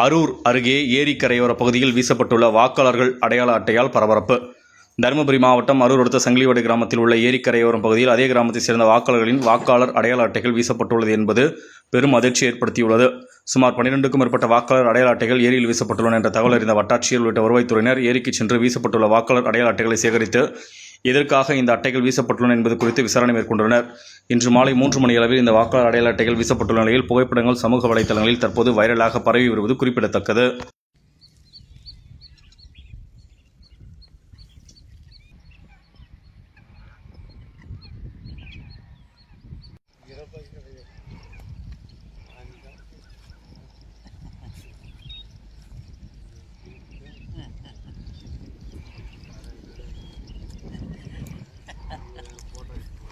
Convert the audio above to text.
அரூர் அருகே ஏரி கரையோர பகுதியில் வீசப்பட்டுள்ள வாக்காளர்கள் அடையாள அட்டையால் பரபரப்பு. தருமபுரி மாவட்டம் அரூர் அடுத்த சங்கிலிவாடி கிராமத்தில் உள்ள ஏரி கரையோரம் பகுதியில் அதே கிராமத்தைச் சேர்ந்த வாக்காளர்களின் வாக்காளர் அடையாள அட்டைகள் வீசப்பட்டுள்ளது என்பது பெரும் அதிர்ச்சி ஏற்படுத்தியுள்ளது. சுமார் பன்னிரெண்டுக்கும் மேற்பட்ட வாக்காளர் அடையாள அட்டைகள் ஏரியில் வீசப்பட்டுள்ளன என்ற தகவல் அறிந்த வட்டாட்சியர் உள்ளிட்ட வருவாய்த்துறையினர் ஏரிக்கு சென்று வீசப்பட்டுள்ள வாக்காளர் அடையாள அட்டைகளை சேகரித்து எதற்காக இந்த அட்டைகள் வீசப்பட்டுள்ளன என்பது குறித்து விசாரணை மேற்கொண்டனர். இன்று மாலை மூன்று மணி அளவில் இந்த வாக்காளர் அடையாள அட்டைகள் வீசப்பட்டுள்ள நிலையில் புகைப்படங்கள் சமூக வலைதளங்களில் தற்போது வைரலாக பரவி வருவது குறிப்பிடத்தக்கது.